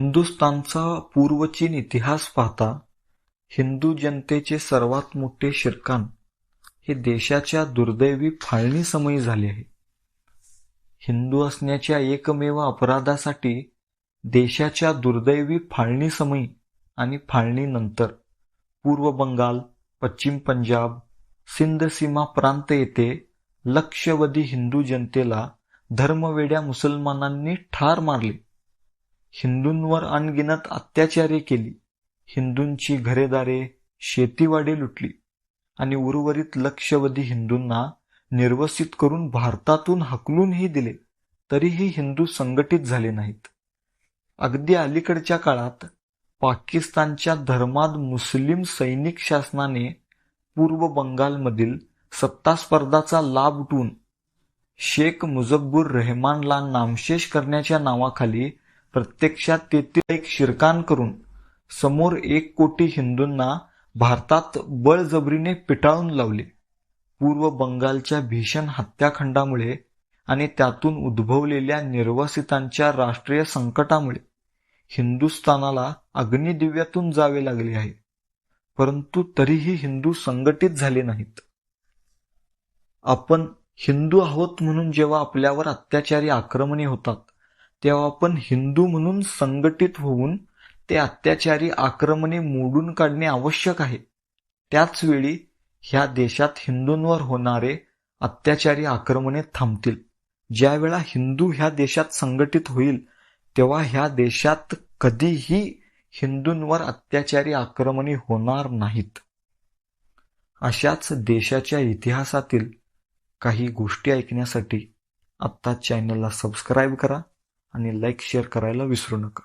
हिंदुस्थानचा पूर्वचीन इतिहास पाहता हिंदू जनतेचे सर्वात मोठे शिरकाण हे देशाच्या दुर्दैवी फाळणीसमयी झाले आहे. हिंदू असण्याच्या एकमेव अपराधासाठी देशाच्या दुर्दैवी फाळणीसमयी आणि फाळणीनंतर पूर्व बंगाल, पश्चिम पंजाब, सिंध सीमा प्रांत येथे लक्षवधी हिंदू जनतेला धर्मवेड्या मुसलमानांनी ठार मारले. हिंदूंवर अनगिनत अत्याचारे केली. हिंदूंची घरेदारे, शेतीवाडी लुटली आणि उर्वरित लक्षवधी हिंदूंना निर्वसित करून भारतातून हकलूनही दिले तरीही हिंदू संघटित झाले नाहीत. अगदी अलीकडच्या काळात पाकिस्तानच्या धर्माद मुस्लिम सैनिक शासनाने पूर्व बंगालमधील सत्तास्पर्धाचा लाभ उठवून शेख मुजब्बुर रेहमानला नामशेष करण्याच्या नावाखाली प्रत्यक्षात तेथील एक शिरकाण करून समोर एक कोटी हिंदूंना भारतात बळजबरीने पिटाळून लावले. पूर्व बंगालच्या भीषण हत्याखंडामुळे आणि त्यातून उद्भवलेल्या निर्वासितांच्या राष्ट्रीय संकटामुळे हिंदुस्थानाला अग्निदिव्यातून जावे लागले आहे. परंतु तरीही हिंदू संघटित झाले नाहीत. आपण हिंदू आहोत म्हणून जेव्हा आपल्यावर अत्याचारी आक्रमणे होतात तेव्हा आपण हिंदू म्हणून संघटित होऊन ते अत्याचारी आक्रमणे मोडून काढणे आवश्यक आहे. त्याच वेळी ह्या देशात हिंदूंवर होणारे अत्याचारी आक्रमणे थांबतील. ज्यावेळा हिंदू ह्या देशात संघटित होईल तेव्हा ह्या देशात कधीही हिंदूंवर अत्याचारी आक्रमणे होणार नाहीत. अशाच देशाच्या इतिहासातील काही गोष्टी ऐकण्यासाठी आत्ता चॅनलला सबस्क्राईब करा आणि लाईक शेअर करायला विसरू नका.